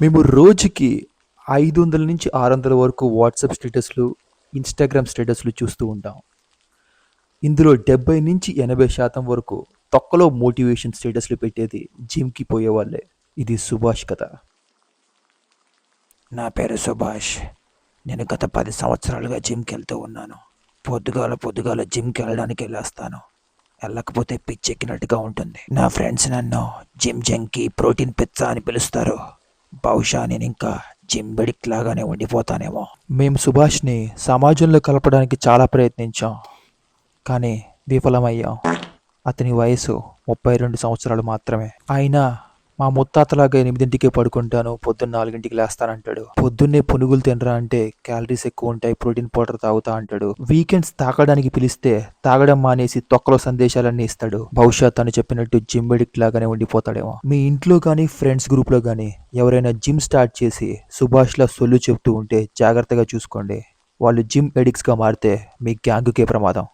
మేము రోజుకి ఐదు వందల నుంచి ఆరు వందల వరకు వాట్సాప్ స్టేటస్లు ఇన్స్టాగ్రామ్ స్టేటస్లు చూస్తూ ఉంటాం. ఇందులో డెబ్బై నుంచి ఎనభై శాతం వరకు తొక్కలో మోటివేషన్ స్టేటస్లు పెట్టేది జిమ్కి పోయేవాళ్ళే. ఇది సుభాష్ కథ. నా పేరు సుభాష్. నేను గత పది సంవత్సరాలుగా జిమ్కి వెళ్తూ ఉన్నాను. పొద్దుగాల పొద్దుగాల జిమ్కి వెళ్ళడానికి వెళ్ళేస్తాను. వెళ్ళకపోతే పిచ్చెక్కినట్టుగా ఉంటుంది. నా ఫ్రెండ్స్ నన్ను జిమ్ జంకి ప్రోటీన్ పిచ్చా అని పిలుస్తారు. బహుశా నేను ఇంకా జిమ్ బెడిక్ లాగానే ఉండిపోతానేమో. మేము సుభాష్ని సమాజంలో కలపడానికి చాలా ప్రయత్నించాం. కానీ విఫలమయ్యాం. అతని వయసు ముప్పై రెండు సంవత్సరాలు మాత్రమే. అయినా మా ముత్తాతలాగా ఎనిమిదింటికి పడుకుంటాను పొద్దున్న నాలుగింటికి లేస్తానంటాడు. పొద్దున్నే పునుగులు తినరా అంటే క్యాలరీస్ ఎక్కువ ఉంటాయి ప్రోటీన్ పౌడర్ తాగుతా అంటాడు. వీకెండ్స్ తాగడానికి పిలిస్తే తాగడం మానేసి తొక్కలో సందేశాలన్నీ ఇస్తాడు. బహుశా తను చెప్పినట్టు జిమ్ ఎడిక్ట్ లాగానే ఉండిపోతాడేమో. మీ ఇంట్లో కానీ ఫ్రెండ్స్ గ్రూప్లో కానీ ఎవరైనా జిమ్ స్టార్ట్ చేసి సుభాష్లా సొల్లు చెప్తూ ఉంటే జాగ్రత్తగా చూసుకోండి. వాళ్ళు జిమ్ ఎడిక్ట్స్గా మారితే మీ గ్యాంగుకే ప్రమాదం.